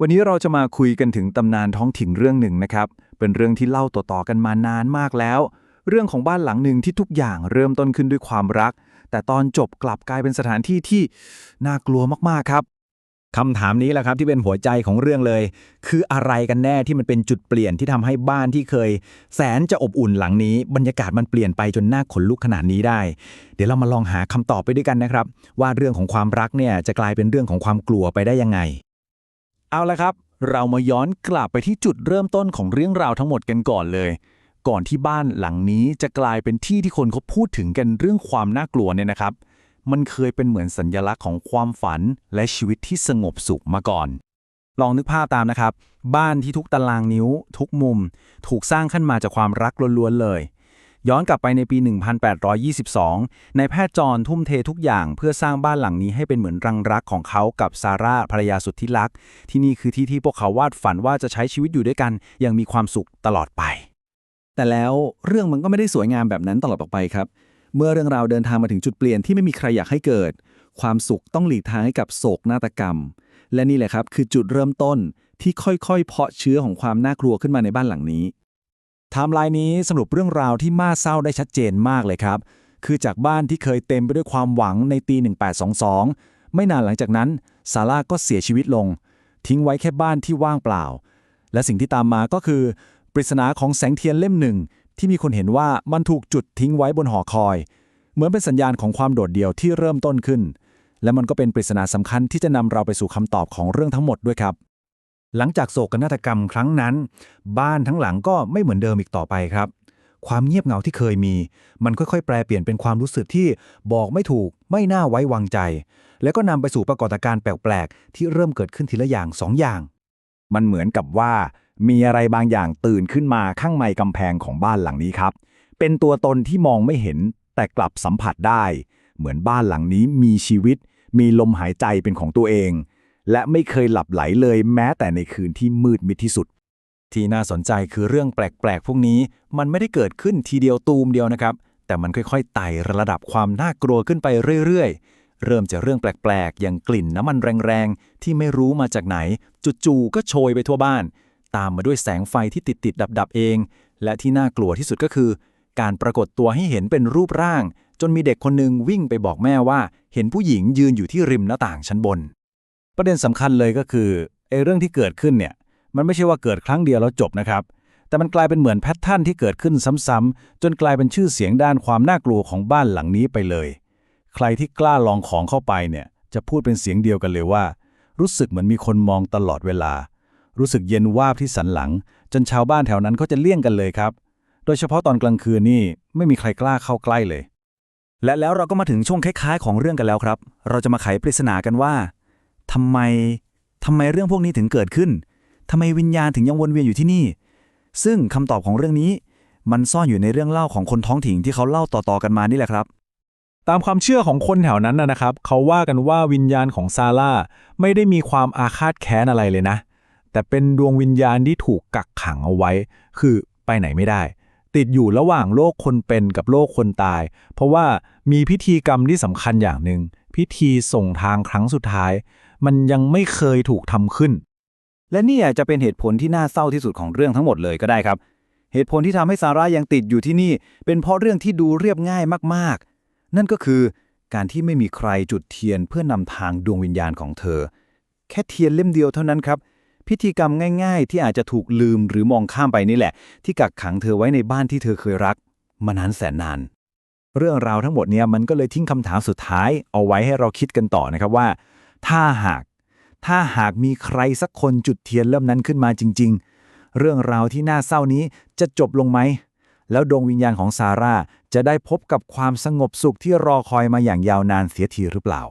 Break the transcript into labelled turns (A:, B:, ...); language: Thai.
A: วันนี้เราจะมาคุยกันถึงตำนานท้องถิ่นเรื่องหนึ่งนะครับ เป็นเรื่องที่เล่าต่อๆกันมานานมากแล้ว เรื่องของบ้านหลังหนึ่งที่ทุกอย่างเริ่มต้นขึ้นด้วยความรัก แต่ตอนจบกลับกลายเป็นสถานที่ที่น่ากลัวมากๆครับ
B: คำถามนี้แหละครับที่เป็นหัวใจของเรื่องเลย คืออะไรกันแน่ที่มันเป็นจุดเปลี่ยนที่ทำให้บ้านที่เคย แสนจะอบอุ่นหลังนี้ บรรยากาศมันเปลี่ยนไปจนน่าขนลุกขนาดนี้ได้ เดี๋ยวเรามาลองหาคำตอบไปด้วยกันนะครับ ว่าเรื่องของความรักเนี่ยจะกลายเป็นเรื่องของความกลัวไปได้ยังไง
A: เอาละครับ เรามาย้อนกลับไปที่จุดเริ่มต้นของเรื่องราวทั้งหมดกันก่อนเลย ก่อนที่บ้านหลังนี้จะกลายเป็นที่ที่คนเขาพูดถึงกันเรื่องความน่ากลัวเนี่ยนะครับ มันเคยเป็นเหมือนสัญญลักษณ์ของความฝันและชีวิตที่สงบสุขมาก่อน ลองนึกภาพตามนะครับ บ้านที่ทุกตารางนิ้ว ทุกมุม ถูกสร้างขึ้นมาจากความรักล้วนๆเลย ย้อนกลับไปในปี 1822 นายแพทย์จอห์นทุ่มเททุกอย่างเพื่อสร้างบ้านหลังนี้ให้เป็นเหมือนรังรักของเขากับซาร่าภรรยาสุดที่รัก ที่นี่คือที่ที่พวกเขาวาดฝันว่าจะใช้ชีวิตอยู่ด้วยกันอย่างมีความสุขตลอดไป
C: แต่แล้วเรื่องมันก็ไม่ได้สวยงามแบบนั้นตลอดไปครับ เมื่อเรื่องราวเดินทางมาถึงจุดเปลี่ยนที่ไม่มีใครอยากให้เกิด ความสุขต้องหลีกทางให้กับโศกนาฏกรรม และนี่แหละครับคือจุดเริ่มต้นที่ค่อยๆ เพาะเชื้อของความน่ากลัวขึ้นมาในบ้านหลังนี้
B: ไทม์ไลน์นี้สรุปเรื่องราวที่น่าเศร้าได้ชัดเจนมากเลยครับ คือจากบ้านที่เคยเต็มไปด้วยความหวังในปี 1822 ไม่นานหลังจากนั้นซาร่าก็เสียชีวิตลง ทิ้งไว้แค่บ้านที่ว่างเปล่า และสิ่งที่ตามมาก็คือ ปริศนาของแสงเทียนเล่มหนึ่ง ที่มีคนเห็นว่ามันถูกจุดทิ้งไว้บนหอคอย เหมือนเป็นสัญญาณของความโดดเดี่ยวที่เริ่มต้นขึ้น และมันก็เป็นปริศนาสำคัญที่จะนำเราไปสู่คำตอบของเรื่องทั้งหมดด้วยครับ หลังจากโศกนาฏกรรมครั้งนั้น บ้านทั้งหลังก็ไม่เหมือนเดิมอีกต่อไปครับ ความเงียบเหงาที่เคยมี มันค่อยๆ แปลเปลี่ยนเป็นความรู้สึกที่บอกไม่ถูก ไม่น่าไว้วางใจ แล้วก็นำไปสู่ปรากฏการณ์แปลกๆ ที่เริ่มเกิดขึ้นทีละอย่างสองอย่าง มันเหมือนกับว่า มีอะไรบางอย่างตื่นขึ้นมาข้างในกำแพงของบ้านหลังนี้ครับ เป็นตัวตนที่มองไม่เห็น แต่กลับสัมผัสได้ เหมือนบ้านหลังนี้มีชีวิต มีลมหายใจเป็นของตัวเอง และไม่เคยหลับไหลเลยแม้แต่ในคืนที่มืดมิดที่สุด ที่น่าสนใจคือเรื่องแปลกๆ พวกนี้มันไม่ได้เกิดขึ้นทีเดียวตูมเดียวนะครับ แต่มันค่อยๆไต่ระดับความน่ากลัวขึ้นไปเรื่อยๆ เริ่มจากเรื่องแปลกๆ อย่างกลิ่นน้ำมันแรงๆ ที่ไม่รู้มาจากไหน จู่ๆก็โชยไปทั่วบ้าน ตามมาด้วยแสงไฟที่ติดๆดับๆเอง และที่น่ากลัวที่สุดก็คือ การปรากฏตัวให้เห็นเป็นรูปร่าง จนมีเด็กคนหนึ่งวิ่งไปบอกแม่ว่า เห็นผู้หญิงยืนอยู่ที่ริมหน้าต่างชั้นบน ประเด็นสำคัญเลยก็คือไอ้เรื่องที่เกิดขึ้นเนี่ยมันไม่ใช่ว่าเกิดครั้งเดียวแล้วจบนะครับ แต่มันกลายเป็นเหมือนแพทเทิร์นที่เกิดขึ้นซ้ำๆจนกลายเป็นชื่อเสียงด้านความน่ากลัวของบ้านหลังนี้ไปเลย ใครที่กล้าลองของเข้าไปเนี่ยจะพูดเป็นเสียงเดียวกันเลยว่า รู้สึกเหมือนมีคนมองตลอดเวลา รู้สึกเย็นวาบที่สันหลัง จนชาวบ้านแถวนั้นเขาจะเลี่ยงกันเลยครับ โดยเฉพาะตอนกลางคืนนี่ไม่มีใครกล้าเข้าใกล้เลย
A: และแล้วเราก็มาถึงช่วงคล้ายๆ ของเรื่องกันแล้วครับ เราจะมาไขปริศนากันว่า ทำไมทำไมเรื่องพวกนี้ถึงเกิดขึ้นทำไมวิญญาณถึงยังวนเวียนอยู่ที่นี่ ซึ่งคำตอบของเรื่องนี้ มันซ่อนอยู่ในเรื่องเล่าของคนท้องถิ่นที่เขาเล่าต่อๆกันมานี่แหละครับ
D: ตามความเชื่อของคนแถวนั้นนะนะครับ เขาว่ากันว่าวิญญาณของซาร่าไม่ได้มีความอาฆาตแค้นอะไรเลยนะ แต่เป็นดวงวิญญาณที่ถูกกักขังเอาไว้ คือไปไหนไม่ได้ ติดอยู่ระหว่างโลกคนเป็นกับโลกคนตาย เพราะว่ามีพิธีกรรมที่สำคัญอย่างหนึ่งพิธีส่งทางครั้งสุดท้าย มันยังไม่เคยถูกทำขึ้น
B: และนี่อาจจะเป็นเหตุผลที่น่าเศร้าที่สุดของเรื่องทั้งหมดเลยก็ได้ครับ เหตุผลที่ทำให้ซาร่ายังติดอยู่ที่นี่ เป็นเพราะเรื่องที่ดูเรียบง่ายมากๆ นั่นก็คือการที่ไม่มีใครจุดเทียนเพื่อนำทางดวงวิญญาณของเธอ แค่เทียนเล่มเดียวเท่านั้นครับ พิธีกรรมง่าย ๆ ที่อาจจะถูกลืมหรือมองข้ามไปนี่แหละ ที่กักขังเธอไว้ในบ้านที่เธอเคยรักมานานแสนนาน เรื่องราวทั้งหมดเนี้ยมันก็เลยทิ้งคำถามสุดท้าย เอาไว้ให้เราคิดกันต่อนะครับว่า ถ้าหาก ถ้าหากมีใครสักคนจุดเทียนเล่มนั้นขึ้นมาจริง ๆ เรื่องราวที่น่าเศร้านี้จะจบลงไหม แล้วดวงวิญญาณของซาร่าจะได้พบกับความสงบสุขที่รอคอยมาอย่างยาวนานเสียทีหรือเปล่า